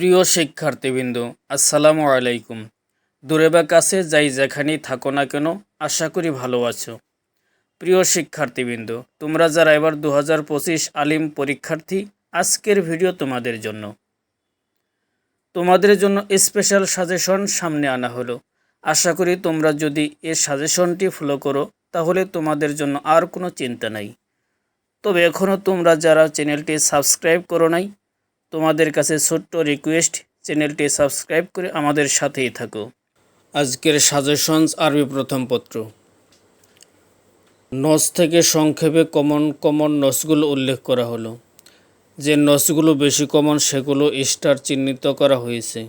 প্রিয় শিক্ষার্থীবৃন্দ, আসসালামু আলাইকুম। দূরে বা কাছে যাই যেখানেই থাকো না কেন, আশা করি ভালো আছো। প্রিয় শিক্ষার্থীবৃন্দ, তোমরা যারা এবার দু হাজার পঁচিশ আলিম পরীক্ষার্থী, আজকের ভিডিও তোমাদের জন্য। তোমাদের জন্য স্পেশাল সাজেশন সামনে আনা হলো। আশা করি তোমরা যদি এ সাজেশনটি ফলো করো, তাহলে তোমাদের জন্য আর কোনো চিন্তা নাই। তবে এখনও তোমরা যারা চ্যানেলটি সাবস্ক্রাইব করো নাই তোমাদের কাছে ছোট্ট রিকোয়েস্ট চ্যানেলটি সাবস্ক্রাইব করে আমাদের সাথেই থাকো। আজকের সাজেশনস আরবি প্রথম পত্র। নস থেকে সংক্ষেপে কমন কমন নসগুলো উল্লেখ করা হলো। যে নসগুলো বেশি কমন সেগুলো স্টার চিহ্নিত করা হয়েছে।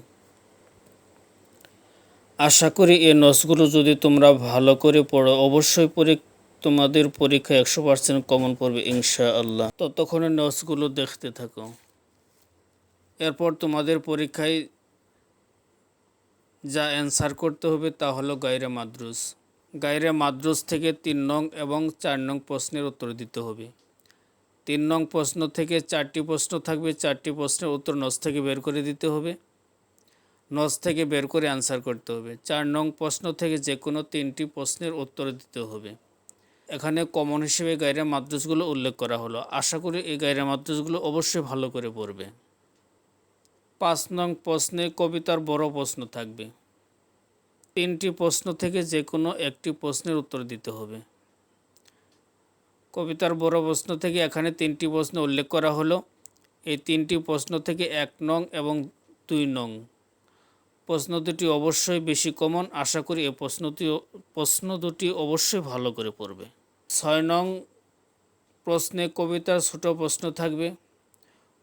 আশা করি এই নসগুলো যদি তোমরা ভালো করে পড়ো, অবশ্যই পরি তোমাদের পরীক্ষা একশো পার্সেন্ট কমন পড়বে ইনশা আল্লাহ ততক্ষণে নসগুলো দেখতে থাকো। এরপর তোমাদের পরীক্ষায় যা অ্যান্সার করতে হবে তা হলো গায়রে মাদ্রুস। গায়রে মাদ্রুস থেকে তিন নং এবং চার নং প্রশ্নের উত্তর দিতে হবে। তিন নং প্রশ্ন থেকে চারটি প্রশ্ন থাকবে, চারটি প্রশ্নের উত্তর নস থেকে বের করে দিতে হবে। নস থেকে বের করে অ্যান্সার করতে হবে। চার নং প্রশ্ন থেকে যে কোনো তিনটি প্রশ্নের উত্তর দিতে হবে। এখানে কমন হিসেবে গায়রে মাদ্রুসগুলো উল্লেখ করা হলো। আশা করি এই গায়রে মাদ্রুসগুলো অবশ্যই ভালো করে পড়বে। পাঁচ নং প্রশ্নে কবিতার বড় প্রশ্ন থাকবে। তিনটি প্রশ্ন থেকে যে কোনো একটি প্রশ্নের উত্তর দিতে হবে। কবিতার বড় প্রশ্ন থেকে এখানে তিনটি প্রশ্ন উল্লেখ করা হলো। এই তিনটি প্রশ্ন থেকে এক নং এবং দুই নং। প্রশ্ন দুটি অবশ্যই বেশি কমন আশা করি এই প্রশ্নটি প্রশ্ন দুটি অবশ্যই ভালো করে পড়বে। ছয় নং প্রশ্নে কবিতার ছোট প্রশ্ন থাকবে।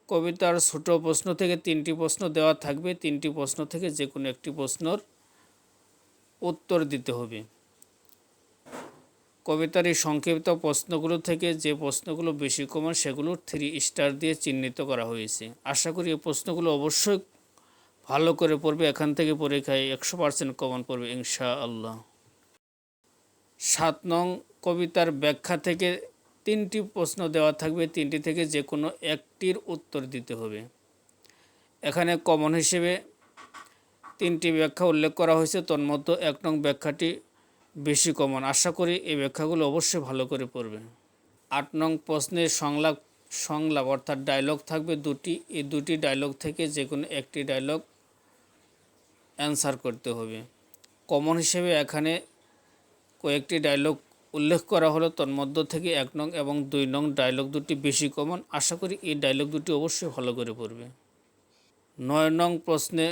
কবিতার ছোট প্রশ্ন থেকে তিনটি প্রশ্ন দেওয়া থাকবে। তিনটি প্রশ্ন থেকে যে কোনো একটি প্রশ্নর উত্তর দিতে হবে। কবিতার এই সংক্ষিপ্ত প্রশ্নগুলো থেকে যে প্রশ্নগুলো বেশি কমন সেগুলো থ্রি স্টার দিয়ে চিহ্নিত করা হয়েছে। আশা করি এই প্রশ্নগুলো অবশ্যই ভালো করে পড়বে। এখান থেকে পরীক্ষায় একশো পার্সেন্ট কমন পড়বে ইনশা আল্লাহ সাত নং কবিতার ব্যাখ্যা থেকে তিনটি প্রশ্ন দেওয়া থাকবে, তিনটি থেকে যে কোনো একটির উত্তর দিতে হবে। এখানে কমন হিসেবে তিনটি ব্যাখ্যা উল্লেখ করা হয়েছে, তন্মধ্যে এক নং ব্যাখ্যাটি বেশি কমন আশা করি এই ব্যাখ্যাগুলো অবশ্যই ভালো করে পড়বে। আট নং প্রশ্নের সংলাপ সংলাপ অর্থাৎ ডায়লগ থাকবে দুটি, এই দুটি ডায়লগ থেকে যে কোনো একটি ডায়লগ অ্যান্সার করতে হবে। কমন হিসেবে এখানে কয়েকটি ডায়লগ উল্লেখ করা হলো, তন্মধ্য থেকে এক নং এবং দুই নং ডায়লগ দুটি বেশি কমন আশা করি এই ডায়লগ দুটি অবশ্যই ভালো করে পড়বে। নয় নং প্রশ্নে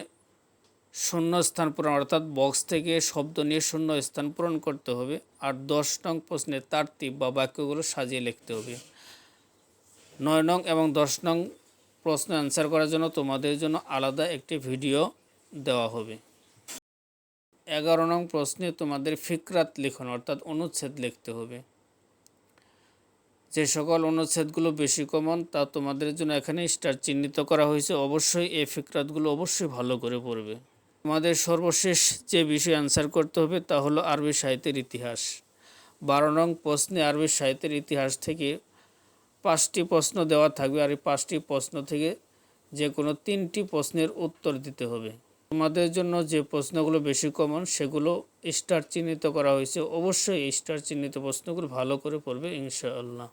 শূন্য স্থান পূরণ, অর্থাৎ বক্স থেকে শব্দ নিয়ে শূন্য স্থান পূরণ করতে হবে। আর দশ নং প্রশ্নে তারতিব বা বাক্যগুলো সাজিয়ে লিখতে হবে। নয় নং এবং দশ নং প্রশ্ন অ্যান্সার করার জন্য তোমাদের জন্য আলাদা একটি ভিডিও দেওয়া হবে। এগারো নং প্রশ্নে তোমাদের ফিকরাত লিখন, অর্থাৎ অনুচ্ছেদ লিখতে হবে। যে সকল অনুচ্ছেদগুলো বেশি কমন তা তোমাদের জন্য এখানে স্টার চিহ্নিত করা হয়েছে। অবশ্যই এই ফিকরাতগুলো অবশ্যই ভালো করে পড়বে। তোমাদের সর্বশেষ যে বিষয় অ্যান্সার করতে হবে, তা হলো আরবি সাহিত্যের ইতিহাস। বারো নং প্রশ্নে আরবি সাহিত্যের ইতিহাস থেকে পাঁচটি প্রশ্ন দেওয়া থাকবে। আর এই পাঁচটি প্রশ্ন থেকে যে কোনো তিনটি প্রশ্নের উত্তর দিতে হবে। তোমাদের জন্য যে প্রশ্নগুলো বেশি কমন সেগুলো স্টার চিহ্নিত করা হয়েছে। অবশ্যই স্টার চিহ্নিত প্রশ্নগুলো ভালো করে পড়বে, ইনশাআল্লাহ।